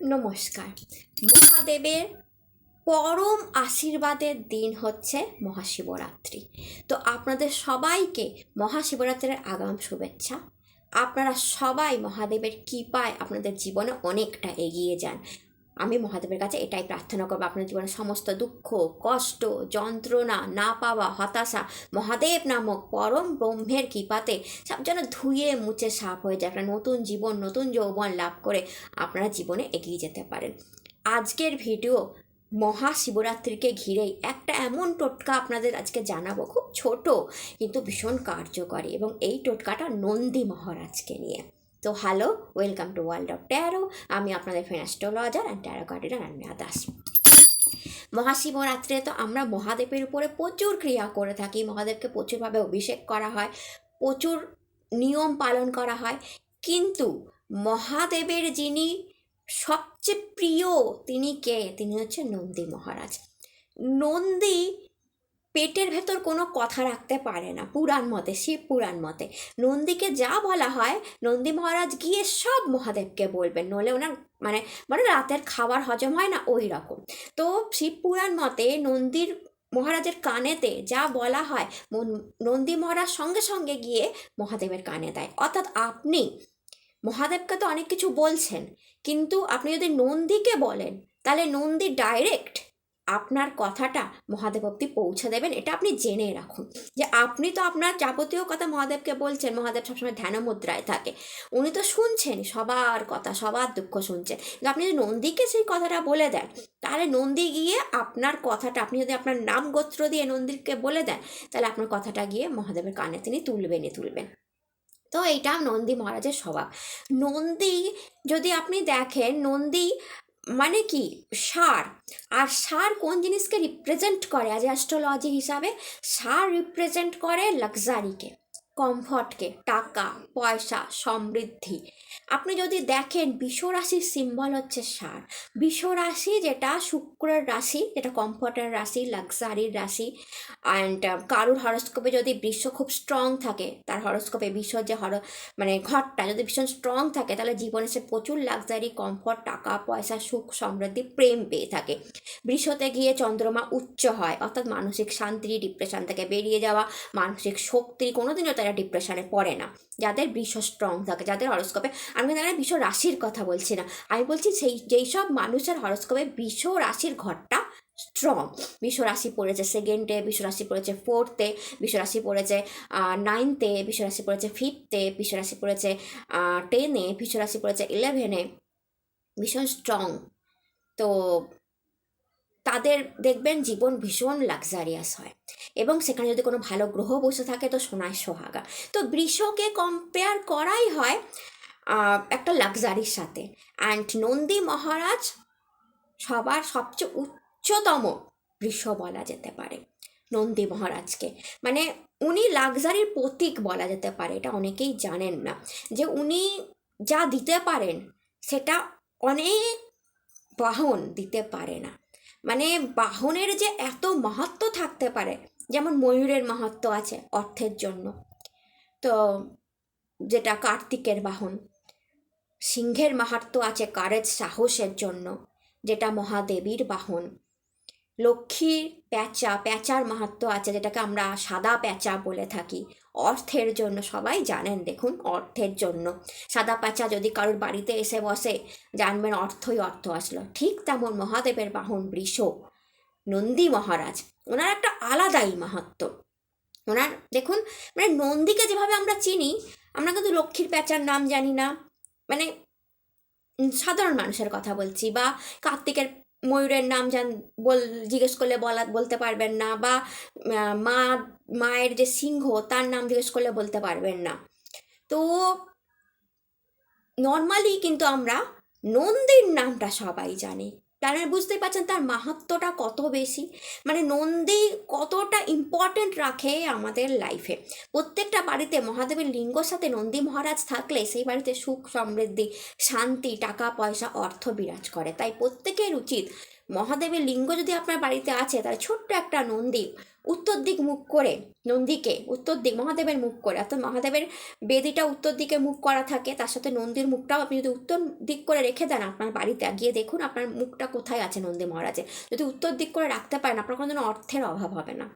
নমস্কার। মহাদেবের পরম আশীর্বাদের দিন হচ্ছে মহাশিবরাত্রি। তো আপনাদের সবাইকে মহাশিবরাত্রির আগাম শুভেচ্ছা। আপনারা সবাই মহাদেবের কৃপায় আপনাদের জীবনে অনেকটা এগিয়ে যান। আমি মহাদেবের কাছে এটাই প্রার্থনা করব। আপনার জীবনে সমস্ত দুঃখ, কষ্ট, যন্ত্রণা, না পাওয়া হতাশা, মহাদেব নামক পরম ব্রহ্মের কৃপাতে সব যেন ধুয়ে মুছে সাফ হয়ে যায়। একটা নতুন জীবন, নতুন যৌবন লাভ করে আপনারা জীবনে এগিয়ে যেতে পারেন। আজকের ভিডিও মহাশিবরাত্রিকে ঘিরেই একটা এমন টোটকা আপনাদের আজকে জানাব। খুব ছোট, কিন্তু ভীষণ কার্যকরী এবং এই টোটকাটা নন্দী মহারাজকে নিয়ে। তো hello welcome to world of tarot আমি আপনাদের ফেনাস্টোলজার অ্যান্ড ট্যারো কার্ডিনার অন্যা দাস মহাশিবরাত্রে তো আমরা মহাদেবের উপরে প্রচুর ক্রিয়া করে থাকি। মহাদেবকে প্রচুরভাবে অভিষেক করা হয়, প্রচুর নিয়ম পালন করা হয়। কিন্তু মহাদেবের যিনি সবচেয়ে প্রিয়, তিনি কে? তিনি হচ্ছে নন্দী মহারাজ। নন্দী পেটের ভেতর কোনো কথা রাখতে পারে না, পুরাণ মতে, শিব পুরাণ মতে। নন্দীকে যা বলা হয়, নন্দী মহারাজ গিয়ে সব মহাদেবকে বলবেন নলে ওনার মানে মানে রাতের খাবার হজম হয় না, ওই রকম। তো শিব পুরাণ মতে নন্দীর মহারাজের কানেতে যা বলা হয় নন্দী মহারাজ সঙ্গে সঙ্গে গিয়ে মহাদেবের কানে দেয়। অর্থাৎ আপনি মহাদেবকে তো অনেক কিছু বলছেন, কিন্তু আপনি যদি নন্দীকে বলেন, তাহলে নন্দী ডাইরেক্ট আপনার কথাটা মহাদেব অব্দি পৌঁছে দেবেন, এটা আপনি জেনে রাখুন। যে আপনি তো আপনার যাবতীয় কথা মহাদেবকে বলছেন, মহাদেব সবসময় ধ্যান মুদ্রায় থাকে। উনি তো শুনছেন সবার কথা, সবার দুঃখ শুনছেন। কিন্তু আপনি যদি নন্দীকে সেই কথাটা বলে দেন, তাহলে নন্দী গিয়ে আপনার কথাটা, আপনি যদি আপনার নাম গোত্র দিয়ে নন্দীকে বলে দেন, তাহলে আপনার কথাটা গিয়ে মহাদেবের কানে তিনি তুলবেনই তুলবেন। তো এইটা নন্দী মহারাজের স্বভাব। নন্দী যদি আপনি দেখেন, নন্দী মানে কি? সার। আর সার কোন জিনিসকে রিপ্রেজেন্ট করে? আজ অ্যাস্ট্রোলজি হিসাবে, সার রিপ্রেজেন্ট করে লাক্সারিকে কমফর্টকে, টাকা, পয়সা, সমৃদ্ধি। আপনি যদি দেখেন বিশ্বরাশির সিম্বল হচ্ছে সার বিশ্বরাশি যেটা শুক্রের রাশি, যেটা কমফর্টের রাশি লাক্সারির রাশি অ্যান্ড কারুর হরস্কোপে যদি বিশ্ব খুব স্ট্রং থাকে, তার হরস্কোপে বিশ্বর যে হর মানে ঘরটা যদি ভীষণ স্ট্রং থাকে, তাহলে জীবনে সে প্রচুর লাক্সারি কমফর্ট টাকা, পয়সা, সুখ, সমৃদ্ধি, প্রেম পেয়ে থাকে। বৃষতে গিয়ে চন্দ্রমা উচ্চ হয়, অর্থাৎ মানসিক শান্তি ডিপ্রেশন থেকে বেরিয়ে যাওয়া, মানসিক শক্তি কোনোদিনও তারা ডিপ্রেশনে পড়ে না, যাদের বৃষ স্ট্রং থাকে, যাদের হরস্কোপে আমি তারা বিশ্ব রাশির কথা বলছি না। আমি বলছি সেই, যেই সব মানুষের হরস্কোপে বিশ্ব রাশির ঘরটা স্ট্রং বিশ্ব রাশি পড়েছে সেকেন্ডে বিশ্ব রাশি পড়েছে ফোর্থে বিশ্ব রাশি পড়েছে নাইনথে বিশ্ব রাশি পড়েছে ফিফথে বিশ্ব রাশি পড়েছে টেনে বিশ্ব রাশি পড়েছে ইলেভেনে ভীষণ স্ট্রং তো তাদের দেখবেন জীবন ভীষণ লাক্সারিয়াস হয়। এবং সেখানে যদি কোনো ভালো গ্রহ বসে থাকে তো সোনায় সোহাগা। তো বৃষকে কম্পেয়ার করাই হয় একটা লাক্সারির সাথে। অ্যান্ড নন্দী মহারাজ সবার সবচেয়ে উচ্চতম বৃষ বলা যেতে পারে, নন্দী মহারাজকে। মানে উনি লাক্সারির প্রতীক বলা যেতে পারে, এটা অনেকেই জানেন না। যে উনি যা দিতে পারেন, সেটা অনেক বাহন দিতে পারে না। মানে বাহনের যে এত মাহাত্ম থাকতে পারে, যেমন ময়ূরের মাহাত্ম আছে অর্থের জন্য। তো যেটা কার্তিকের বাহন, সিংহের মাহাত্ম আছে কারেজ সাহসের জন্য, যেটা মহাদেবীর বাহন। লক্ষ্মীর প্যাঁচা, প্যাঁচার মাহাত্ম আছে যেটাকে আমরা সাদা প্যাঁচা বলে থাকি অর্থের জন্য সবাই জানেন, দেখুন অর্থের জন্য। সাদা প্যাঁচা যদি কারোর বাড়িতে এসে বসে, জানবেন অর্থই অর্থ আসলো। ঠিক তেমন মহাদেবের বাহন বৃষ, নন্দী মহারাজ, ওনার একটা আলাদাই মাহাত্ম। ওনার, দেখুন মানে নন্দীকে যেভাবে আমরা চিনি, আমরা কিন্তু লক্ষ্মীর প্যাঁচার নাম জানি না। মানে সাধারণ মানুষের কথা বলছি বা কার্তিকের ময়ূরের নাম জান বল, জিজ্ঞেস করলে বলা, বলতে পারবেন না বা মা, মায়ের যে সিংহ, তার নাম জিজ্ঞেস করলে বলতে পারবেন না। তো নর্মালি কিন্তু আমরা নন্দীর নামটা সবাই জানি। মানে বুঝতেই পারছেন তার মাহাত্মটা কত বেশি? মানে নন্দী কতটা ইম্পর্টেন্ট রাখে আমাদের লাইফে প্রত্যেকটা বাড়িতে মহাদেবের লিঙ্গর সাথে নন্দী মহারাজ থাকলে সেই বাড়িতে সুখ সমৃদ্ধি, শান্তি টাকা পয়সা অর্থ বিরাজ করে। তাই প্রত্যেকের উচিত মহাদেবের লিঙ্গ যদি আপনার বাড়িতে আছে, তাহলে ছোট্ট একটা নন্দী উত্তর দিক মুখ করে, নন্দীকে উত্তর দিক, মহাদেবের মুখ করে, অর্থাৎ মহাদেবের বেদিটা উত্তর দিকে মুখ করা থাকে, তার সাথে নন্দীর মুখটাও আপনি যদি উত্তর দিক করে রেখে দেন আপনার বাড়িতে গিয়ে দেখুন আপনার মুখটা কোথায় আছে নন্দী মহারাজের। যদি উত্তর দিক করে রাখতে পারেন, আপনার কোনো অর্থের অভাব হবে না।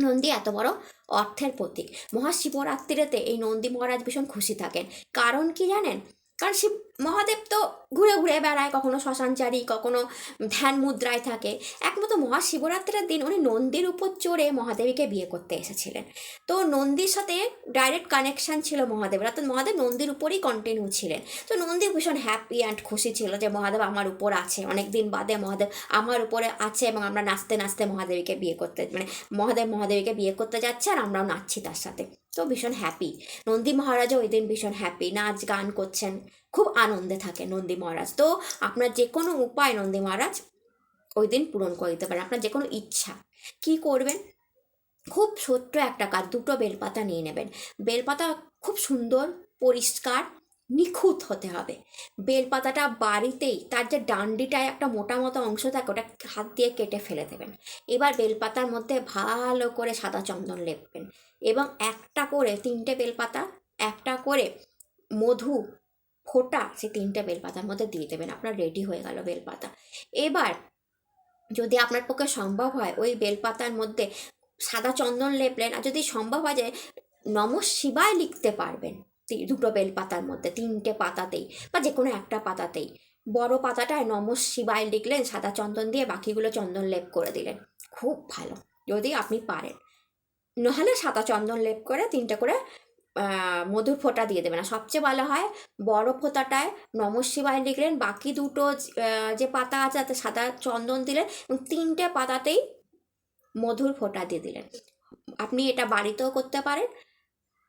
নন্দী এত বড় অর্থের প্রতীক। মহাশিবরাত্রিতে এই নন্দী মহারাজ ভীষণ খুশি থাকেন। কারণ কি জানেন? কারণ শিব মহাদেব তো ঘুরে ঘুরে বেড়ায়, কখনো শ্মশানচারী, কখনো ধ্যান মুদ্রায় থাকে। একমাত্র মহাশিবরাত্রির দিন উনি নন্দীর উপর চড়ে মহাদেবীকে বিয়ে করতে এসেছিলেন। তো নন্দীর সাথে ডাইরেক্ট কানেকশন ছিল মহাদেবের। অর্থাৎ মহাদেব নন্দীর উপরেই কন্টিনিউ ছিলেন। তো নন্দী ভীষণ হ্যাপি অ্যান্ড খুশি ছিল যে মহাদেব আমার উপর আছে। অনেক দিন বাদে মহাদেব আমার উপরে আছে এবং আমরা নাচতে নাচতে মহাদেবীকে বিয়ে করতে মানে মহাদেব মহাদেবীকে বিয়ে করতে যাচ্ছে আর আমরাও নাচছি তার সাথে। তো ভীষণ হ্যাপি নন্দী মহারাজও ওই দিন ভীষণ হ্যাপি নাচ গান করছেন, খুব আনন্দে থাকে নন্দী মহারাজ। তো আপনার যে কোনো উপায় নন্দী মহারাজ ওই দিন পূরণ করে দিতে পারেন, আপনার যে কোনো ইচ্ছা। কি করবেন? খুব ছোট্ট একটা কাজ, দুটো বেলপাতা নিয়ে নেবেন। বেলপাতা খুব সুন্দর, পরিষ্কার, নিখুঁত হতে হবে। বেলপাতাটা বাড়িতেই, তার যে ডান্ডিটায় একটা মোটা মতো অংশ থাকে, ওটা হাত দিয়ে কেটে ফেলে দেবেন। এবার বেলপাতার মধ্যে ভালো করে সাদা চন্দন লেপবেন। এবং একটা করে তিনটে বেলপাতা, একটা করে মধু ফোটা সে তিনটে বেলপাতার মধ্যে দিয়ে দেবেন। আপনার রেডি হয়ে গেল বেলপাতা। এবার যদি আপনার পক্ষে সম্ভব হয় ওই বেলপাতার মধ্যে সাদা চন্দন লেপলেন আর যদি সম্ভব হয় যে নম শিবায় লিখতে পারবেন দুটো বেলপাতার মধ্যে, তিনটে পাতাতেই বা যে কোনো একটা পাতাতেই। বড় পাতাটায় নম শিবায় লিখলেন, সাদা চন্দন দিয়ে বাকিগুলো চন্দন লেপ করে দিলেন। খুব ভালো, যদি আপনি পারেন। নাহলে সাদা চন্দন লেপ করে তিনটে করে মধুর ফোঁটা দিয়ে দেবেন আর সবচেয়ে ভালো হয় বড় ফোঁটাটায় নম শিবায় লিখলেন, বাকি দুটো যে পাতা আছে তাতে সাদা চন্দন দিলেন এবং তিনটে পাতাতেই মধুর ফোঁটা দিয়ে দিলেন। আপনি এটা বাড়িতেও করতে পারেন,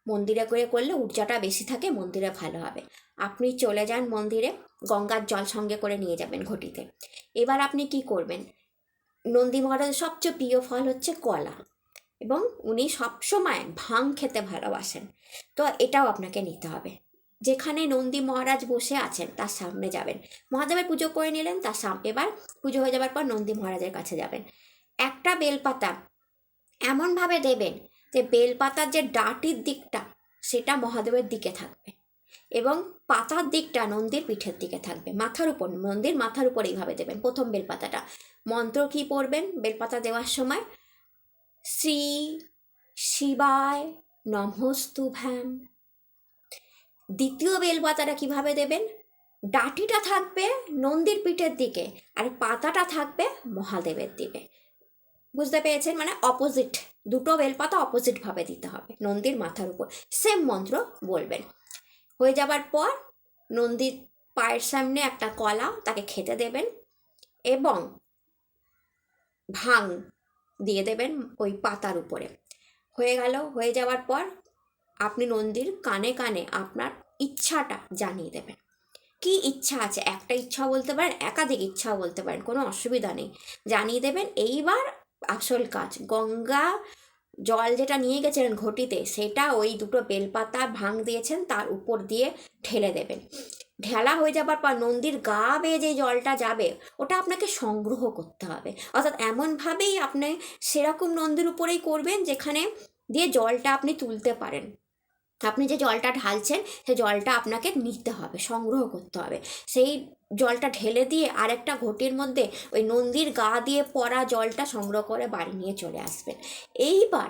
মন্দিরে করে করলে ঊর্জাটা বেশি থাকে, মন্দিরে ভালো হবে। আপনি চলে যান মন্দিরে, গঙ্গার জল সঙ্গে করে নিয়ে যাবেন ঘটিতে। এবার আপনি কি করবেন? নন্দী মহারাজের সবচেয়ে প্রিয় ফল হচ্ছে কলা। এবং উনি সবসময় ভাং খেতে ভালোবাসেন। তো এটাও আপনাকে নিতে হবে। যেখানে নন্দী মহারাজ বসে আছেন, তার সামনে যাবেন। মহাদেবের পুজো করে নিলেন, তার সামনে এবার পুজো হয়ে যাবার পর নন্দী মহারাজের কাছে যাবেন। একটা বেলপাতা এমনভাবে দেবেন যে বেলপাতার যে ডাটির দিকটা, সেটা মহাদেবের দিকে থাকবে এবং পাতার দিকটা নন্দীর পিঠের দিকে থাকবে। মাথার উপর, নন্দীর মাথার উপর এইভাবে দেবেন প্রথম বেলপাতাটা। মন্ত্র কি পড়বেন? বেলপাতা দেওয়ার সময় শ্রী শিবায় নমস্তুভ্যাম দ্বিতীয় বেলপাতাটা কীভাবে দেবেন? ডাটিটা থাকবে নন্দীর পিঠের দিকে আর পাতাটা থাকবে মহাদেবের দিকে। বুঝতে পেরেছেন? মানে অপোজিট দুটো বেলপাতা অপোজিট ভাবে দিতে হবে নন্দীর মাথার উপর। সেম মন্ত্র বলবেন। হয়ে যাবার পর নন্দীর পায়ের সামনে একটা কলা, তাকে খেতে দেবেন এবং ভাং দিয়ে দেবেন ওই পাতার উপরে। হয়ে গেল, হয়ে যাওয়ার পর আপনি নন্দীর কানে কানে আপনার ইচ্ছাটা জানিয়ে দেবেন। কি ইচ্ছা আছে? একটা ইচ্ছা বলতে পারেন, একাধিক ইচ্ছাও বলতে পারেন, কোনো অসুবিধা নেই। জানিয়ে দেবেন, এইবার আসল কাজ, গঙ্গা জল যেটা নিয়ে গেছেন ঘটিতে, সেটা ওই দুটো বেলপাতা ভাঙ দিয়েছেন, তার উপর দিয়ে ঢেলে দেবেন। ঢেলা হয়ে যাবার পর নন্দীর গা বেয়ে যে জলটা যাবে, ওটা আপনাকে সংগ্রহ করতে হবে। অর্থাৎ এমনভাবেই আপনি সেরকম নন্দীর উপরেই করবেন যেখানে দিয়ে জলটা আপনি তুলতে পারেন। আপনি যে জলটা ঢালছেন সেই জলটা আপনাকে নিতে হবে, সংগ্রহ করতে হবে। সেই জলটা ঢেলে দিয়ে আরেকটা ঘটির মধ্যে ওই নন্দীর গা দিয়ে পড়া জলটা সংগ্রহ করে বাড়ি নিয়ে চলে আসবেন। এইবার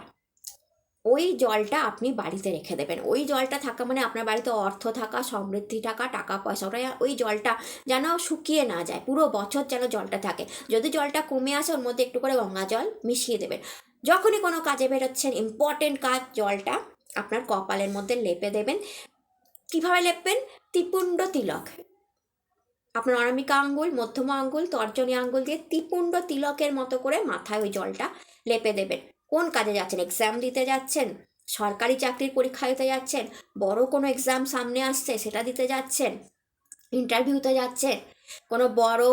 ওই জলটা আপনি বাড়িতে রেখে দেবেন। ওই জলটা থাকা মানে আপনার বাড়িতে অর্থ থাকা, সমৃদ্ধি থাকা টাকা পয়সা ওটা ওই জলটা যেন শুকিয়ে না যায়, পুরো বছর যেন জলটা থাকে। যদি জলটা কমে আসে, ওর মধ্যে একটু করে গঙ্গা জল মিশিয়ে দেবেন। যখনই কোনো কাজে বেরোচ্ছেন ইম্পর্টেন্ট কাজ জলটা আপনার কপালের মধ্যে লেপে দেবেন। কীভাবে লেপবেন? ত্রিপুণ্ড তিলক। আপনার অনামিকা আঙ্গুল, মধ্যমা আঙ্গুল, তর্জনী আঙ্গুল দিয়ে ত্রিপুণ্ড তিলকের মতো করে মাথায় ওই জলটা লেপে দেবেন। কোন কাজে যাচ্ছেন? এক্সাম দিতে যাচ্ছেন? সরকারি চাকরির পরীক্ষা দিতে যাচ্ছেন? বড় কোনো এক্সাম সামনে আসছে, সেটা দিতে যাচ্ছেন? ইন্টারভিউতে যাচ্ছেন? কোনো বড়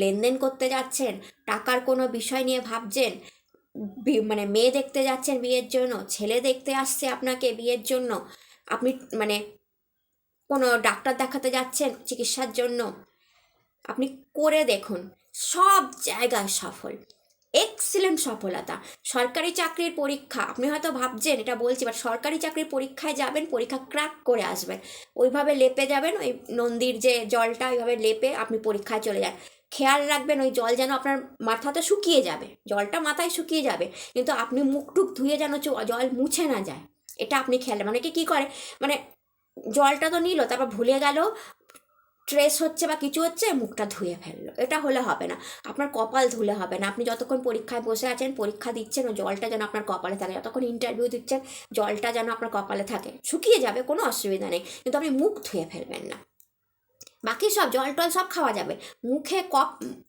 লেনদেন করতে যাচ্ছেন? টাকার কোনো বিষয় নিয়ে ভাবছেন? মানে মেয়ে দেখতে যাচ্ছেন বিয়ের জন্য? ছেলে দেখতে আসছে আপনাকে বিয়ের জন্য? আপনি মানে কোনো ডাক্তার দেখাতে যাচ্ছেন চিকিৎসার জন্য? আপনি করে দেখুন। সব জায়গায় সফল এক্সিলেন্ট সফলতা। সরকারি চাকরির পরীক্ষা, আপনি হয়তো ভাবছেন এটা বলছি বাট সরকারি চাকরির পরীক্ষায় যাবেন, পরীক্ষা ক্র্যাক করে আসবেন। ওইভাবে লেপে যাবেন, ওই নন্দীর যে জলটা, ওইভাবে লেপে আপনি পরীক্ষায় চলে যান। খেয়াল রাখবেন, ওই জল যেন আপনার মাথাতে শুকিয়ে যাবে, জলটা মাথায় শুকিয়ে যাবে, কিন্তু আপনি মুখ টুক ধুয়ে যেন জল মুছে না যায়। এটা আপনি খেয়াল মানে কি কী করে? মানে জলটা তো নিল, তারপর ভুলে গেল ট্রেস হচ্ছে বা কিছু হচ্ছে, মুখটা ধুয়ে ফেলল। এটা হলে হবে না। আপনার কপাল ধুলে হবে না। আপনি যতক্ষণ পরীক্ষায় বসে আছেন, পরীক্ষা দিচ্ছেন ও জলটা যেন আপনার কপালে থাকে। যতক্ষণ ইন্টারভিউ দিচ্ছেন, জলটা যেন আপনার কপালে থাকে। শুকিয়ে যাবে, কোনো অসুবিধা নেই। কিন্তু আপনি মুখ ধুয়ে ফেলবেন না। বাকি সব জল টল সব খাওয়া যাবে। মুখে কপ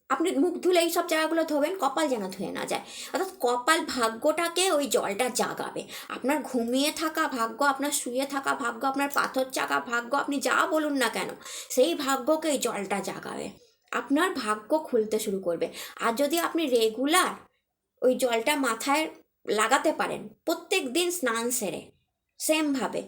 আপনি মুখ ধুলে এই সব জায়গাগুলো ধোবেন, কপাল যেন ধুয়ে না যায়। অর্থাৎ কপাল ভাগ্যটাকে ওই জলটা জাগাবে। আপনার ঘুমিয়ে থাকা ভাগ্য, আপনার শুয়ে থাকা ভাগ্য, আপনার পাথর চাকা ভাগ্য, আপনি যা বলুন না কেন, সেই ভাগ্যকে এই জলটা জাগাবে। আপনার ভাগ্য খুলতে শুরু করবে। আর যদি আপনি রেগুলার ওই জলটা মাথায় লাগাতে পারেন প্রত্যেক দিন স্নান সেরে সেমভাবে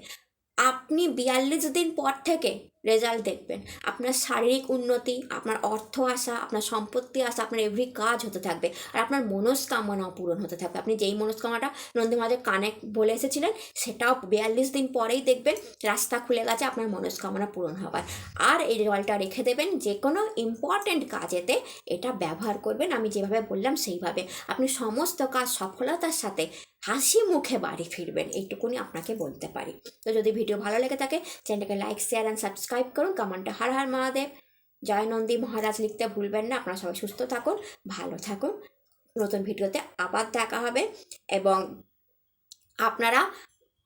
আপনি বিয়াল্লিশ দিন পর থেকে রেজাল্ট দেখবেন। আপনার শারীরিক উন্নতি, আপনার অর্থ আসা, আপনার সম্পত্তি আসা, আপনার এভরি কাজ হতে থাকবে। আর আপনার মনস্কামনাও পূরণ হতে থাকবে। আপনি যেই মনস্কামনাটা নন্দী মহাদেব কানে বলে এসেছিলেন, সেটাও বিয়াল্লিশ দিন পরেই দেখবেন রাস্তা খুলে গেছে, আপনার মনস্কামনা পূরণ হবার। আর এই জলটা রেখে দেবেন যে কোনো ইম্পর্ট্যান্ট কাজেতে এটা ব্যবহার করবেন, আমি যেভাবে বললাম সেইভাবে। আপনি সমস্ত কাজ সফলতার সাথে হাসি মুখে বাড়ি ফিরবেন, এইটুকুনি আপনাকে বলতে পারি। তো যদি ভিডিও ভালো লেগে থাকে, চ্যানেলটাকে লাইক শেয়ার অ্যান্ড সাবস্ক্রাইব করুন, কমেন্টে হর হর মহাদেব জয় নন্দী মহারাজ লিখতে ভুলবেন না, আপনারা সবাই সুস্থ থাকুন, ভালো থাকুন। নতুন ভিডিওতে আবার দেখা হবে এবং আপনারা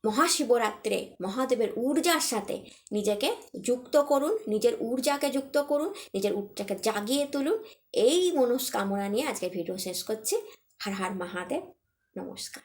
মহাশিবরাত্রে মহাদেবের ঊর্জার সাথে নিজেকে যুক্ত করুন, নিজের ঊর্জাকে যুক্ত করুন, নিজের ঊর্জাকে জাগিয়ে তুলুন। এই মনস্কামনা নিয়ে আজকে ভিডিও শেষ করছি। হর হর মহাদেব, নমস্কার।